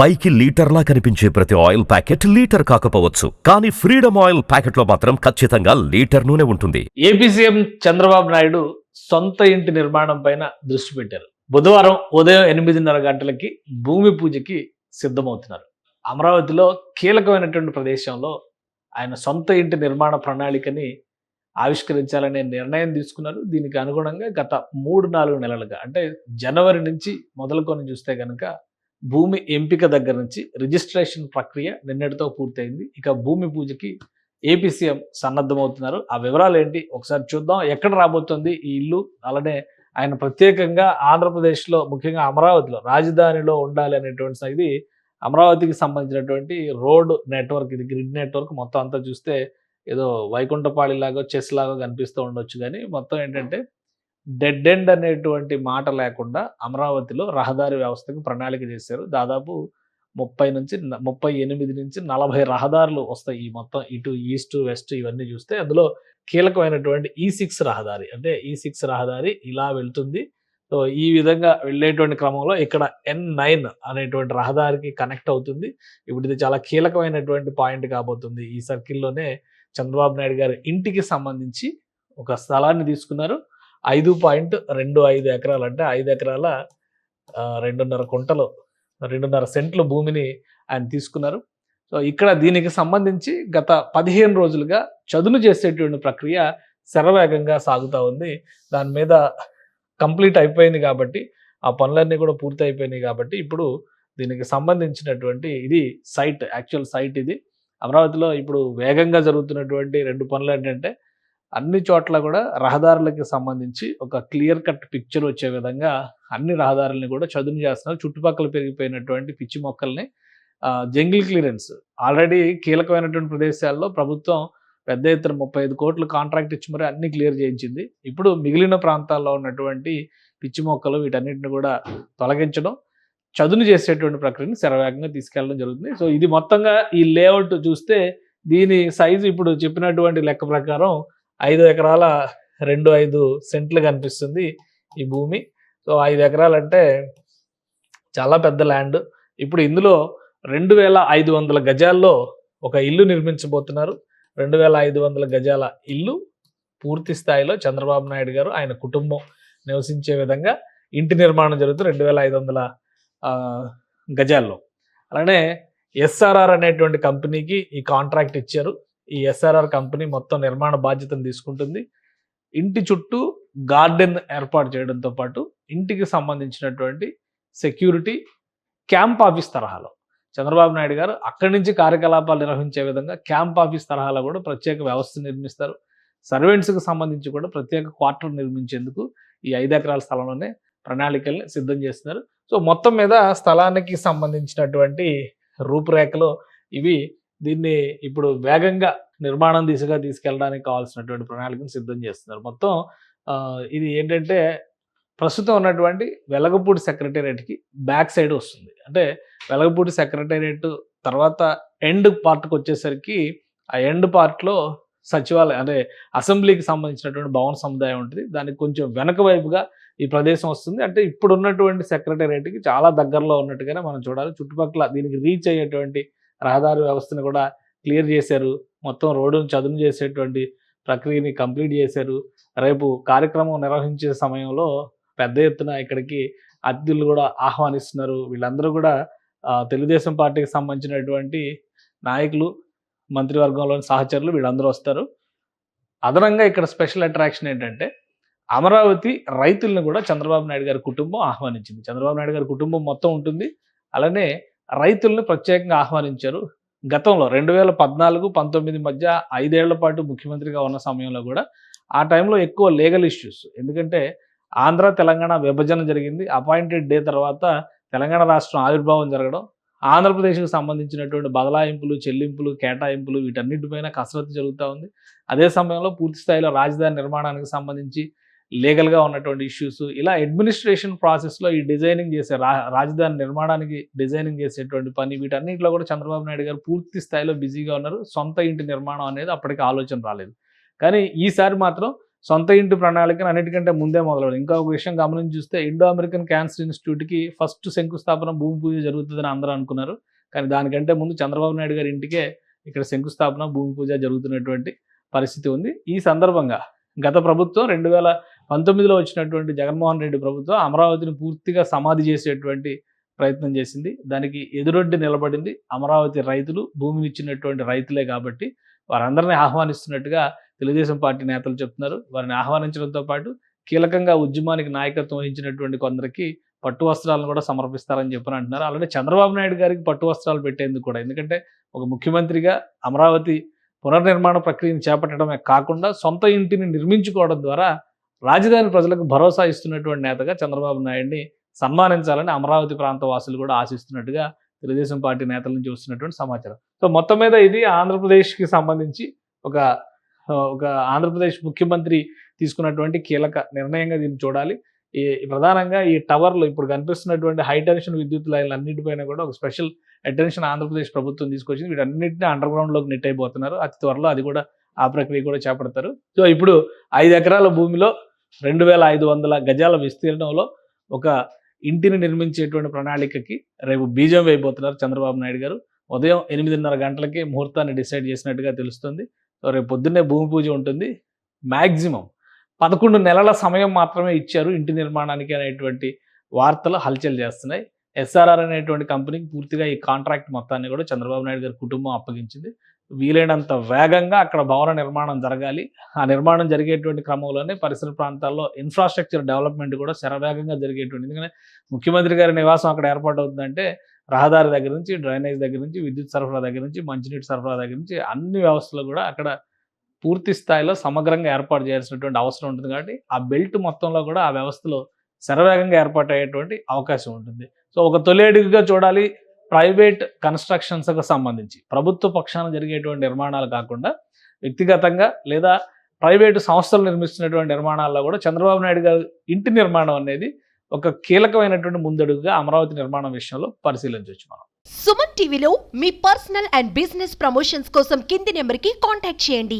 పైకి లీటర్లా కనిపించే ప్రతి ఆయిల్ ప్యాకెట్ లీటర్ కాకపోవచ్చు. కానీ ఫ్రీడమ్ ఆయిల్ ప్యాకెట్లో మాత్రం ఖచ్చితంగా లీటర్ నూనె ఉంటుంది. ఏపీ సీఎం చంద్రబాబు నాయుడు సొంత ఇంటి నిర్మాణం పైన దృష్టి పెట్టారు. బుధవారం ఉదయం ఎనిమిదిన్నర గంటలకి భూమి పూజకి సిద్ధమవుతున్నారు. అమరావతిలో కీలకమైనటువంటి ప్రదేశంలో ఆయన సొంత ఇంటి నిర్మాణ ప్రణాళికని ఆవిష్కరించాలనే నిర్ణయం తీసుకున్నారు. దీనికి అనుగుణంగా గత మూడు నాలుగు నెలలుగా అంటే జనవరి నుంచి మొదలుకొని చూస్తే కనుక భూమి ఎంపిక దగ్గర నుంచి రిజిస్ట్రేషన్ ప్రక్రియ నిన్నటితో పూర్తయింది. ఇక భూమి పూజకి ఏపీ సీఎం సన్నద్ధమవుతున్నారు. ఆ వివరాలు ఏంటి ఒకసారి చూద్దాం. ఎక్కడ రాబోతుంది ఈ ఇల్లు? అలానే ఆయన ప్రత్యేకంగా ఆంధ్రప్రదేశ్లో ముఖ్యంగా అమరావతిలో రాజధానిలో ఉండాలి అనేటువంటి ఇది అమరావతికి సంబంధించినటువంటి రోడ్ నెట్వర్క్ ఇది గ్రిడ్ నెట్వర్క్ మొత్తం అంతా చూస్తే ఏదో వైకుంఠపాళిలాగా చెస్ లాగా కనిపిస్తూ ఉండొచ్చు. కానీ మొత్తం ఏంటంటే డెడ్ ఎండ్ అనేటువంటి మాట లేకుండా అమరావతిలో రహదారి వ్యవస్థకు ప్రణాళిక చేశారు. దాదాపు ముప్పై నుంచి ముప్పై ఎనిమిది నుంచి నలభై రహదారులు వస్తాయి ఈ మొత్తం ఇటు ఈస్ట్ వెస్ట్ ఇవన్నీ చూస్తే. అందులో కీలకమైనటువంటి e ఈ సిక్స్ రహదారి అంటే e ఈ సిక్స్ రహదారి ఇలా వెళ్తుంది. సో ఈ విధంగా వెళ్ళేటువంటి క్రమంలో ఇక్కడ ఎన్ నైన్ అనేటువంటి రహదారికి కనెక్ట్ అవుతుంది. ఇప్పుడు ఇది చాలా కీలకమైనటువంటి పాయింట్ కాబోతుంది. ఈ సర్కిల్లోనే చంద్రబాబు నాయుడు గారి ఇంటికి సంబంధించి ఒక స్థలాన్ని తీసుకున్నారు. ఐదు పాయింట్ రెండు ఐదు ఎకరాలు అంటే ఐదు ఎకరాల రెండున్నర కుంటలు రెండున్నర సెంట్లు భూమిని ఆయన తీసుకున్నారు. సో ఇక్కడ దీనికి సంబంధించి గత పదిహేను రోజులుగా చదును చేసేటువంటి ప్రక్రియ శరవేగంగా సాగుతూ ఉంది. దాని మీద కంప్లీట్ అయిపోయింది కాబట్టి ఆ పనులన్నీ కూడా పూర్తి అయిపోయినాయి కాబట్టి ఇప్పుడు దీనికి సంబంధించినటువంటి ఇది సైట్ యాక్చువల్ సైట్ ఇది. అమరావతిలో ఇప్పుడు వేగంగా జరుగుతున్నటువంటి రెండు పనులు ఏంటంటే అన్ని చోట్ల కూడా రహదారులకి సంబంధించి ఒక క్లియర్ కట్ పిక్చర్ వచ్చే విధంగా అన్ని రహదారుల్ని కూడా చదును చేస్తున్నారు. చుట్టుపక్కల పెరిగిపోయినటువంటి పిచ్చి మొక్కల్ని జంగిల్ క్లియరెన్స్. ఆల్రెడీ కీలకమైనటువంటి ప్రదేశాల్లో ప్రభుత్వం పెద్ద ఎత్తున ముప్పై ఐదు కోట్లు కాంట్రాక్ట్ ఇచ్చి మరీ అన్ని క్లియర్ చేయించింది. ఇప్పుడు మిగిలిన ప్రాంతాల్లో ఉన్నటువంటి పిచ్చి మొక్కలు వీటన్నిటిని కూడా తొలగించడం చదును చేసేటువంటి ప్రక్రియను శరవేగంగా తీసుకెళ్ళడం జరుగుతుంది. సో ఇది మొత్తంగా ఈ లేఅవుట్ చూస్తే దీని సైజు ఇప్పుడు చెప్పినటువంటి లెక్క ప్రకారం ఐదు ఎకరాల రెండు ఐదు సెంట్లు కనిపిస్తుంది ఈ భూమి. సో ఐదు ఎకరాలంటే చాలా పెద్ద ల్యాండ్. ఇప్పుడు ఇందులో రెండు వేల ఐదు వందల గజాల్లో ఒక ఇల్లు నిర్మించబోతున్నారు. రెండు వేల ఐదు వందల గజాల ఇల్లు పూర్తి స్థాయిలో చంద్రబాబు నాయుడు గారు ఆయన కుటుంబం నివసించే విధంగా ఇంటి నిర్మాణం జరుగుతుంది రెండు వేల ఐదు వందల గజాల్లో. అలానే ఎస్ఆర్ఆర్ అనేటువంటి కంపెనీకి ఈ కాంట్రాక్ట్ ఇచ్చారు. ఈ ఎస్ఆర్ఆర్ కంపెనీ మొత్తం నిర్మాణ బాధ్యతను తీసుకుంటుంది. ఇంటి చుట్టూ గార్డెన్ ఏర్పాటు చేయడంతో పాటు ఇంటికి సంబంధించినటువంటి సెక్యూరిటీ క్యాంప్ ఆఫీస్ తరహాలో. చంద్రబాబు నాయుడు గారు అక్కడి నుంచి కార్యకలాపాలు నిర్వహించే విధంగా క్యాంప్ ఆఫీస్ తరహాలో కూడా ప్రత్యేక వ్యవస్థ నిర్మిస్తారు. సర్వెంట్స్కి సంబంధించి కూడా ప్రత్యేక క్వార్టర్ నిర్మించేందుకు ఈ ఐదు ఎకరాల స్థలంలోనే ప్రణాళికల్ని సిద్ధం చేస్తున్నారు. సో మొత్తం మీద స్థలానికి సంబంధించినటువంటి రూపురేఖలు ఇవి దీన్ని ఇప్పుడు వేగంగా నిర్మాణం దిశగా తీసుకెళ్ళడానికి కావాల్సినటువంటి ప్రణాళికను సిద్ధం చేస్తున్నారు. మొత్తం ఇది ఏంటంటే ప్రస్తుతం ఉన్నటువంటి వెలగపూడి సెక్రటేరియట్కి బ్యాక్ సైడ్ వస్తుంది. అంటే వెలగపూడి సెక్రటేరియట్ తర్వాత ఎండ్ పార్ట్కి వచ్చేసరికి ఆ ఎండ్ పార్ట్లో సచివాలయం అంటే అసెంబ్లీకి సంబంధించినటువంటి భవన సముదాయం ఉంటుంది. దానికి కొంచెం వెనక వైపుగా ఈ ప్రదేశం వస్తుంది. అంటే ఇప్పుడు ఉన్నటువంటి సెక్రటేరియట్కి చాలా దగ్గరలో ఉన్నట్టుగానే మనం చూడాలి. చుట్టుపక్కల దీనికి రీచ్ అయ్యేటువంటి రహదారి వ్యవస్థను కూడా క్లియర్ చేశారు. మొత్తం రోడ్డును చదును చేసేటువంటి ప్రక్రియని కంప్లీట్ చేశారు. రేపు కార్యక్రమం నిర్వహించే సమయంలో పెద్ద ఎత్తున ఇక్కడికి అతిథులు కూడా ఆహ్వానిస్తున్నారు. వీళ్ళందరూ కూడా తెలుగుదేశం పార్టీకి సంబంధించినటువంటి నాయకులు మంత్రివర్గంలోని సహచరులు వీళ్ళందరూ వస్తారు. అదనంగా ఇక్కడ స్పెషల్ అట్రాక్షన్ ఏంటంటే అమరావతి రైతులను కూడా చంద్రబాబు నాయుడు గారి కుటుంబం ఆహ్వానించింది. చంద్రబాబు నాయుడు గారి కుటుంబం మొత్తం ఉంటుంది. అలానే రైతులను ప్రత్యేకంగా ఆహ్వానించారు. గతంలో రెండు వేల పద్నాలుగు పంతొమ్మిది మధ్య ఐదేళ్ళ పాటు ముఖ్యమంత్రిగా ఉన్న సమయంలో కూడా ఆ టైంలో ఎక్కువ లీగల్ ఇష్యూస్ ఎందుకంటే ఆంధ్ర తెలంగాణ విభజన జరిగింది. అపాయింటెడ్ డే తర్వాత తెలంగాణ రాష్ట్రం ఆవిర్భావం జరగడం ఆంధ్రప్రదేశ్కి సంబంధించినటువంటి బదలాయింపులు చెల్లింపులు కేటాయింపులు వీటన్నిటిపైన కసరత్తు జరుగుతూ ఉంది. అదే సమయంలో పూర్తి స్థాయిలో రాజధాని నిర్మాణానికి సంబంధించి లీగల్గా ఉన్నటువంటి ఇష్యూస్. ఇలా అడ్మినిస్ట్రేషన్ ప్రాసెస్లో ఈ డిజైనింగ్ చేసే రా రాజధాని నిర్మాణానికి డిజైనింగ్ చేసేటువంటి పని వీటన్నిటిలో కూడా చంద్రబాబు నాయుడు గారు పూర్తి స్థాయిలో బిజీగా ఉన్నారు. సొంత ఇంటి నిర్మాణం అనేది అప్పటికి ఆలోచన రాలేదు. కానీ ఈసారి మాత్రం సొంత ఇంటి ప్రణాళికను అన్నిటికంటే ముందే మొదలవుతుంది ఇంకా ఒక విషయం గమనించి చూస్తే ఇండో అమెరికన్ క్యాన్సర్ ఇన్స్టిట్యూట్కి ఫస్ట్ శంకుస్థాపన భూమి పూజ జరుగుతుందని అందరూ అనుకున్నారు. కానీ దానికంటే ముందు చంద్రబాబు నాయుడు గారి ఇంటికే ఇక్కడ శంకుస్థాపన భూమి పూజ జరుగుతున్నటువంటి పరిస్థితి ఉంది. ఈ సందర్భంగా గత ప్రభుత్వం రెండు వేల పంతొమ్మిదిలో వచ్చినటువంటి జగన్మోహన్ రెడ్డి ప్రభుత్వం అమరావతిని పూర్తిగా సమాధి చేసేటువంటి ప్రయత్నం చేసింది. దానికి ఎదురొడ్డి నిలబడింది. అమరావతి రైతులు భూమిని ఇచ్చినటువంటి రైతులే కాబట్టి వారందరినీ ఆహ్వానిస్తున్నట్టుగా తెలుగుదేశం పార్టీ నేతలు చెప్తున్నారు. వారిని ఆహ్వానించడంతో పాటు కీలకంగా ఉద్యమానికి నాయకత్వం వహించినటువంటి కొందరికి పట్టు వస్త్రాలను కూడా సమర్పిస్తారని చెప్పని అంటున్నారు. అలాగే చంద్రబాబు నాయుడు గారికి పట్టు వస్త్రాలు పెట్టేందుకు కూడా. ఎందుకంటే ఒక ముఖ్యమంత్రిగా అమరావతి పునర్నిర్మాణ ప్రక్రియను చేపట్టడమే కాకుండా సొంత ఇంటిని నిర్మించుకోవడం ద్వారా రాజధాని ప్రజలకు భరోసా ఇస్తున్నటువంటి నేతగా చంద్రబాబు నాయుడిని సన్మానించాలని అమరావతి ప్రాంత వాసులు కూడా ఆశిస్తున్నట్టుగా తెలుగుదేశం పార్టీ నేతల నుంచి వస్తున్నటువంటి సమాచారం. సో మొత్తం మీద ఇది ఆంధ్రప్రదేశ్కి సంబంధించి ఒక ఒక ఆంధ్రప్రదేశ్ ముఖ్యమంత్రి తీసుకున్నటువంటి కీలక నిర్ణయంగా దీన్ని చూడాలి. ఈ ప్రధానంగా ఈ టవర్లు ఇప్పుడు కనిపిస్తున్నటువంటి హై టెన్షన్ విద్యుత్ లైన్లు అన్నిటిపైన కూడా ఒక స్పెషల్ అటెన్షన్ ఆంధ్రప్రదేశ్ ప్రభుత్వం తీసుకొచ్చింది. వీటన్నిటిని అండర్ గ్రౌండ్లోకి నెట్ అయిపోతున్నారు అతి త్వరలో అది కూడా ఆ ప్రక్రియ కూడా చేపడతారు. సో ఇప్పుడు ఐదు ఎకరాల భూమిలో రెండు వేల ఐదు వందల గజాల విస్తీర్ణంలో ఒక ఇంటిని నిర్మించేటువంటి ప్రణాళికకి రేపు బీజం వేయబోతున్నారు చంద్రబాబు నాయుడు గారు. ఉదయం ఎనిమిదిన్నర గంటలకి ముహూర్తాన్ని డిసైడ్ చేసినట్టుగా తెలుస్తుంది. సో రేపు పొద్దున్నే భూమి పూజ ఉంటుంది. మ్యాక్సిమం పదకొండు నెలల సమయం మాత్రమే ఇచ్చారు ఇంటి నిర్మాణానికి అనేటువంటి వార్తలు హల్చల్ చేస్తున్నాయి. ఎస్ఆర్ఆర్ అనేటువంటి కంపెనీకి పూర్తిగా ఈ కాంట్రాక్ట్ మొత్తాన్ని కూడా చంద్రబాబు నాయుడు గారి కుటుంబం అప్పగించింది. వీలైనంత వేగంగా అక్కడ భవన నిర్మాణం జరగాలి. ఆ నిర్మాణం జరిగేటువంటి క్రమంలోనే పరిసర ప్రాంతాల్లో ఇన్ఫ్రాస్ట్రక్చర్ డెవలప్మెంట్ కూడా శరవేగంగా జరిగేటువంటి ఎందుకంటే ముఖ్యమంత్రి గారి నివాసం అక్కడ ఏర్పాటు అవుతుందంటే రహదారి దగ్గర నుంచి డ్రైనేజ్ దగ్గర నుంచి విద్యుత్ సరఫరా దగ్గర నుంచి మంచినీటి సరఫరా దగ్గర నుంచి అన్ని వ్యవస్థలు కూడా అక్కడ పూర్తి స్థాయిలో సమగ్రంగా ఏర్పాటు చేయాల్సినటువంటి అవసరం ఉంటుంది. కాబట్టి ఆ బెల్ట్ మొత్తంలో కూడా ఆ వ్యవస్థలో శరవేగంగా ఏర్పాటు అయ్యేటువంటి అవకాశం ఉంటుంది. సో ఒక తొలి అడుగుగా చూడాలి. ప్రైవేట్ కన్స్ట్రక్షన్స్కు సంబంధించి ప్రభుత్వ పక్షాన జరిగేటువంటి నిర్మాణాలు కాకుండా వ్యక్తిగతంగా లేదా ప్రైవేటు సంస్థలు నిర్మిస్తున్నటువంటి నిర్మాణాల్లో కూడా చంద్రబాబు నాయుడు గారు ఇంటి నిర్మాణం అనేది ఒక కీలకమైనటువంటి ముందడుగుగా అమరావతి నిర్మాణం విషయంలో పరిశీలించవచ్చు మనం. సుమన్ టీవీలో మీ పర్సనల్ అండ్ బిజినెస్ ప్రమోషన్స్ కోసం కింది నెంబర్కి కాంటాక్ట్ చేయండి.